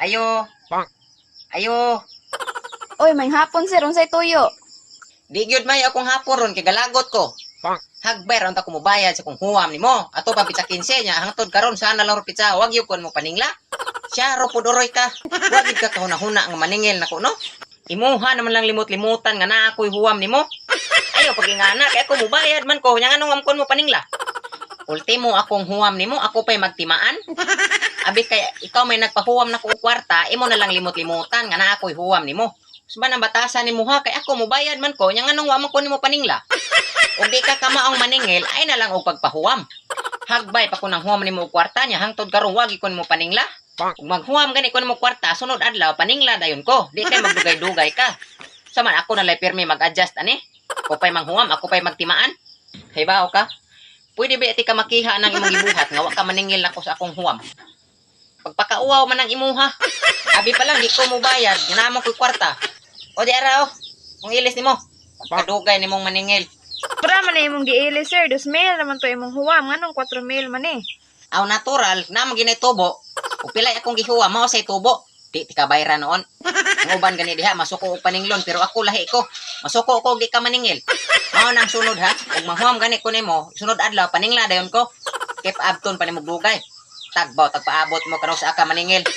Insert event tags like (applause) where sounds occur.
Ayo. Ayo. Oy, may hapon sir, unsay tuyo? Di gyud may akong hapon ron kay galagot ko. Hagber ang ta ko mobayad sa kung huwam nimo. Ato pa pizza 15 nya hangtod karon sana lang ro pizza. Wag gyud kon mo paningla. Siya ro pud oroy ka. Wag ka kahuna-huna nga maningil nako no. Imuha naman lang limot-limutan nga naa ako'y huwam nimo. Ayo pagingana kay ako mobayad man ko nya nganong kon mo paningla. Ultimo akong huwam nimo, ako pa'y magtimaan. Abi kay ikaw may nagpahuwam na ko kwarta, imo na lang limot-limutan nga naa ako'y huwam nimo. Suba nang batasan ni ha kay ako mobayad man ko nya nganong wa man ko nimo paningla. O di ka kamaong maningil, ay na lang og pagpahuwam. Hagbay pa ko nang huwam nimo kwarta niya, hangtod karon wagi kon mo paningla. Kung maghuwam gani kon mo kwarta, sunod adlaw paningla dayon ko. Di kay magdugay-dugay ka. Saman ako na lay pirmi mag-adjust ani. Ako pa'y manghuwam, ako pa'y magtimaan. Hay ba ka? Pwede ba iti ka makiha ng imong gibuhat nga wa ka maningil nako sa akong huwam. Pagpakauaw man ang imuha. Abi pa lang di ko mo bayad, ginamo ko kwarta. O di ara oh. Kung ilis nimo. Kadugay nimong maningil. Para man na imong giili sir, 2,000 naman to imong huwam, nganong 4,000 man eh. Aw natural, na mo ginay tubo. Ug pilay akong gihuwa mao say tubo. Di ti ka bayra noon. Ang uban gani diha masuko og paninglon pero ako lahi ko. Masuko ko og di ka maningil. Mao nang sunod ha. Ug mahuam gani ko nimo, sunod adlaw paningla dayon ko. Kip abton pa nimo dugay. Tagbaw tagpaabot mo karon sa aka maningil. (laughs)